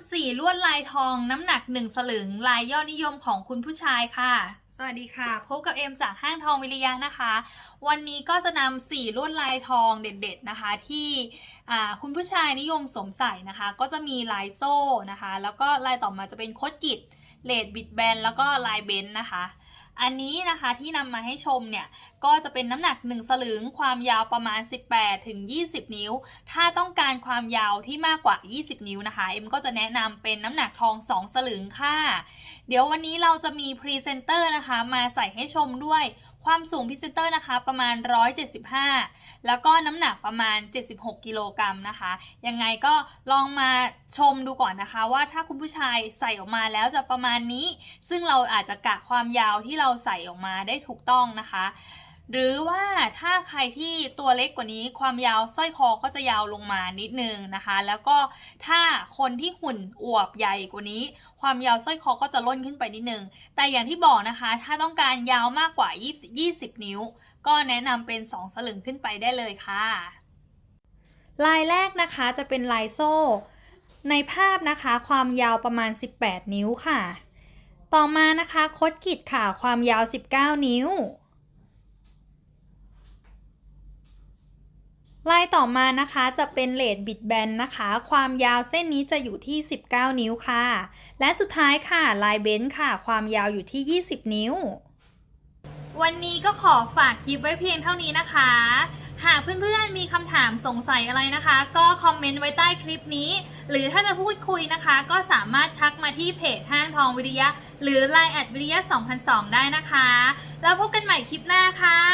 ำสีลวดลายทองน้ำหนักหนึ่งสลึงลายยอดนิยมของคุณผู้ชายค่ะ สวัสดีค่ะ พบกับเอ็มจากห้างทองวิริยะนะคะ วันนี้ก็จะนำสีลวดลายทองเด็ด ๆนะคะ ที่คุณผู้ชายนิยมสวมใส่นะคะ ก็จะมีลายโซ่นะคะ แล้วก็ลายต่อมาจะเป็นโคดกิจเลดบิดแบนแล้วก็ลายเบนซ์นะคะ อันนี้นะคะที่นำมาให้ชมเนี่ย ก็จะเป็นน้ำหนัก 1 สลึงความยาวประมาณ 18 ถึง 20 นิ้ว ถ้าต้องการความยาวที่มากกว่า 20 นิ้วนะคะ เอ็มก็จะแนะนำเป็นน้ำหนักทอง 2 สลึงค่ะ เดี๋ยววันนี้เราจะมีพรีเซนเตอร์นะคะ มาใส่ให้ชมด้วย ความสูงพิเซเตอร์นะคะประมาณ 175 แล้วก็น้ำหนักประมาณ 76 กิโลกรัมนะคะ ยังไงก็ลองมาชมดูก่อนนะคะ ว่าถ้าคุณผู้ชายใส่ออกมาแล้วจะประมาณนี้ ซึ่งเราอาจจะกะความยาวที่เราใส่ออกมาได้ถูกต้องนะคะ หรือว่าถ้าใครที่ตัวเล็กกว่านี้ความยาวสร้อยคอก็จะยาวลงมานิดนึงนะคะ แล้วก็ถ้าคนที่หุ่นอวบใหญ่กว่านี้ ความยาวสร้อยคอก็จะล่นขึ้นไปนิดนึง แต่อย่างที่บอกนะคะ ถ้าต้องการยาวมากกว่า 20 นิ้ว ก็แนะนำเป็น 2 สลึงขึ้นไปได้เลยค่ะ ลายแรกนะคะจะเป็นลายโซ่ ในภาพนะคะความยาวประมาณ 18 นิ้วค่ะ ต่อมานะคะคดกิดค่ะความยาว 19 นิ้ว ลายต่อมานะคะจะเป็นเลดบิดแบนนะคะ ความยาวเส้นนี้จะอยู่ที่ 19 นิ้วค่ะ และสุดท้ายค่ะลายเบนซ์ค่ะ ความยาวอยู่ที่ 20 นิ้ว วันนี้ก็ขอฝากคลิปไว้เพียงเท่านี้นะคะ หากเพื่อนๆมีคำถามสงสัยอะไรนะคะ ก็คอมเมนต์ไว้ใต้คลิปนี้ หรือถ้าจะพูดคุยนะคะ ก็สามารถทักมาที่เพจห้างทองวิทยะหรือ Line แอดวิทยะ2002 ได้นะคะ แล้วพบกันใหม่คลิปหน้าค่ะสวัสดีค่ะ